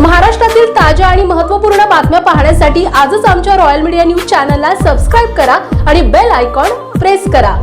महाराष्ट्रातील ताज्या आणि महत्त्वपूर्ण बातम्या पाहण्यासाठी आजच आमच्या रॉयल मीडिया न्यूज चॅनलला सबस्क्राईब करा आणि बेल आयकॉन प्रेस करा.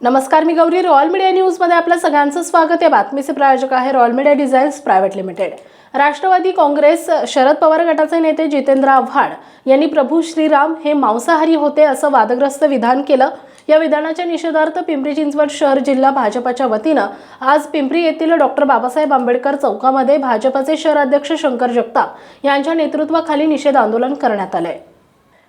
नमस्कार मी गौरी. रॉयल मीडिया न्यूजमध्ये आपल्या सगळ्यांचं स्वागत आहे. बातमीचे प्रायोजक आहे Royal Media designs private limited Rashtrawadi Congress Sharad Pawar गटाचे नेते जितेंद्र आव्हाड यांनी प्रभू श्रीराम हे मांसाहारी होते असं वादग्रस्त विधान केलं. या विधानाच्या निषेधार्थ पिंपरी चिंचवड शहर जिल्हा भाजपाच्या वतीनं आज पिंपरी येथील डॉक्टर बाबासाहेब आंबेडकर चौकामध्ये भाजपाचे शहराध्यक्ष शंकर जगताप यांच्या नेतृत्वाखाली निषेध आंदोलन करण्यात आलंय.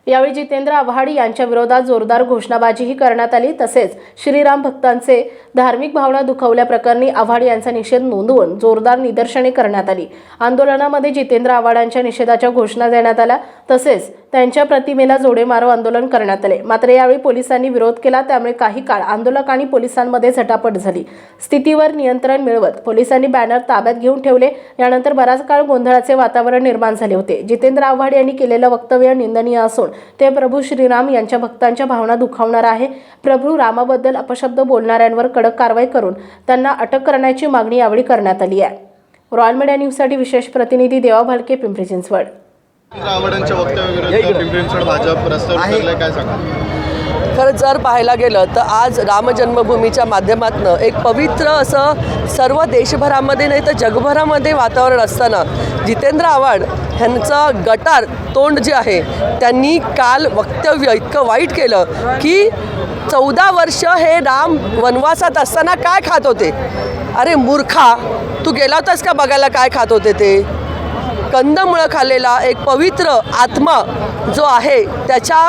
यावेळी जितेंद्र आव्हाड यांच्या विरोधात जोरदार घोषणाबाजीही करण्यात आली. तसेच श्रीराम भक्तांचे धार्मिक भावना दुखवल्याप्रकरणी आव्हाड यांचा निषेध नोंदवून जोरदार निदर्शने करण्यात आली. आंदोलनामध्ये जितेंद्र आव्हाड यांच्या निषेधाच्या घोषणा देण्यात आल्या. तसेच त्यांच्या प्रतिमेला जोडे मारो आंदोलन करण्यात आले. मात्र यावेळी पोलिसांनी विरोध केला. त्यामुळे काही काळ आंदोलक आणि पोलिसांमध्ये झटापट झाली. स्थितीवर नियंत्रण मिळवत पोलिसांनी बॅनर ताब्यात घेऊन ठेवले. यानंतर बराच काळ गोंधळाचे वातावरण निर्माण झाले होते. जितेंद्र आव्हाड यांनी केलेलं वक्तव्य निंदनीय असून ते प्रभू श्रीराम यांच्या भक्तांच्या भावना दुखावणार आहे. प्रभू रामाबद्दल अपशब्द बोलणाऱ्यांवर कडक कारवाई करून त्यांना अटक करण्याची मागणी यावेळी करण्यात आली आहे. रॉयल मीडिया न्यूजसाठी विशेष प्रतिनिधी देवा भालके पिंपरी चिंचवड. आवडांच्या वक्तव्याविरुद्ध पिंपरी चिंचवड भाजप रस्त्यावर उतरलंय काय सांगा खरं जर पाहायला गेलं तर आज रामजन्मभूमीच्या माध्यमातून एक पवित्र असं सर्व देशभरामध्ये नाही तर जगभरामध्ये वातावरण असताना जितेंद्र आव्हाड ह्यांचं गटार तोंड जे आहे त्यांनी काल वक्तव्य इतकं वाईट केलं की चौदा वर्ष हे राम वनवासात असताना काय खात होते? अरे मूर्खा तू गेला होतास का बघायला काय खात होते ते? कंदमुळं खाल्लेला एक पवित्र आत्मा जो आहे त्याच्या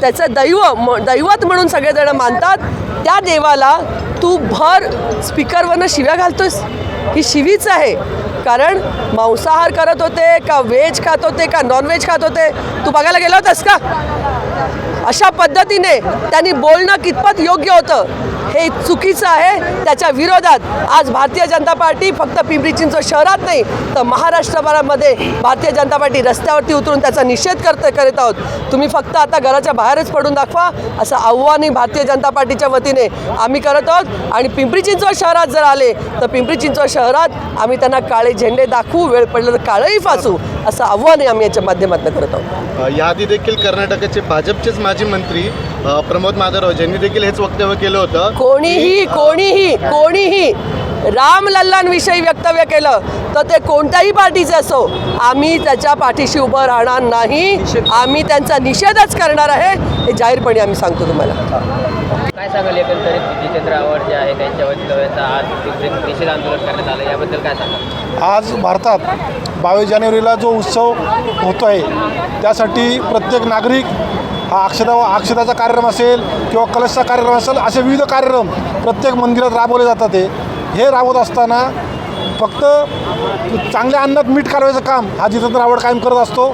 त्याचं दैव म दैवत म्हणून सगळेजण मानतात त्या देवाला तू भर स्पीकरवरनं शिव्या घालतोस ही शिवीच आहे. कारण मांसाहार करत होते का व्हेज खात होते का नॉनव्हेज खात होते? तू बघायला गेला होतास का? अशा पद्धतीने त्यांनी बोलणं कितपत योग्य होतं? हे चुकीचं आहे. त्याच्या विरोधात आज भारतीय जनता पार्टी फक्त पिंपरी चिंचवड शहरात नाही तर महाराष्ट्रभरामध्ये भारतीय जनता पार्टी रस्त्यावरती उतरून त्याचा निषेध करत करत आहोत. तुम्ही फक्त आता घराच्या बाहेरच पडून दाखवा. असं आव्हानही भारतीय जनता पार्टीच्या वतीने आम्ही करत आहोत. आणि पिंपरी चिंचवड शहरात जर आले तर पिंपरी चिंचवड शहरात आम्ही त्यांना काळे झेंडे दाखवू वेळ पडलं तर काळंही फासू असं आव्हानही आम्ही याच्या माध्यमातून करत आहोत. अ, याआधी देखील कर्नाटकाचे भाजपचेच माजी मंत्री प्रमोद माधवराव यांनी देखील हेच वक्तव्य केलं होतं कोणीही कोणीही कोणीही रामलल्लांविषयी वक्तव्य केलं तर ते कोणत्याही पार्टीचे असो आम्ही त्याच्या पाठीशी उभं राहणार नाही. आम्ही त्यांचा निषेधच करणार आहे. हे जाहीरपणे आम्ही सांगतो तुम्हाला. काय सांगाल एकंदरीत जितेंद्र आव्हाड जे आहे त्यांच्या वक्तव्याचा आज निषेध आंदोलन करण्यात आलं याबद्दल काय सांगाल? आज भारतात बावीस जानेवारीला जो उत्सव होतो आहे त्यासाठी प्रत्येक नागरिक हा अक्षदा अक्षदाचा कार्यक्रम असेल किंवा कलशचा कार्यक्रम असेल असे विविध कार्यक्रम प्रत्येक मंदिरात राबवले जातात हे. हे राबवत असताना फक्त चांगल्या अन्नात मीठ कालवायचं काम हा जितेंद्र आवड कायम करत असतो.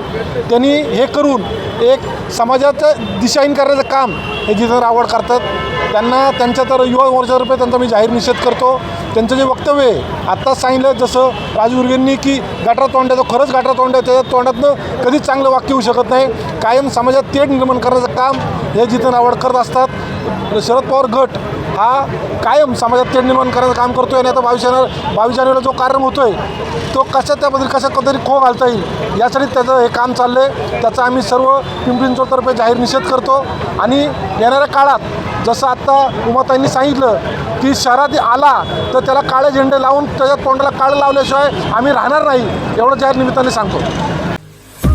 त्यांनी हे करून एक समाजाचं दिशाहीन करण्याचं काम हे जितेंद्र आवड करतात. त्यांना त्यांच्या तर युवा मोर्चातर्फे त्यांचा मी जाहीर निषेध करतो. त्यांचं जे वक्तव्य आहे आत्ताच सांगितलं जसं राजू की गाठरा तोंड आहे तो खरंच गाठरा तोंड आहे त्याच्या तोंडातनं कधीच चांगलं वाक्य होऊ शकत नाही. कायम समाजात तेढ निर्माण करण्याचं काम हे जितेंद्र आवड करत असतात. शरद पवार गट हा कायम समाजात तेढ निर्माण करायचं काम करतो आहे आणि आता बावीस जानेवारी बावीस जानेवारीला जो कार्यक्रम होतो आहे तो कशा त्याबद्दल कशा कधीतरी खो घालता येईल यासाठी त्याचं हे काम चाललं आहे त्याचा आम्ही सर्व पिंपरी चिंचवडतर्फे जाहीर निषेध करतो. आणि येणाऱ्या काळात जसं आत्ता उमाताईंनी सांगितलं की शहरात आला तर त्याला काळे झेंडे लावून त्याच्या तोंडाला काळं लावल्याशिवाय आम्ही राहणार नाही एवढं जाहीर निमित्ताने सांगतो.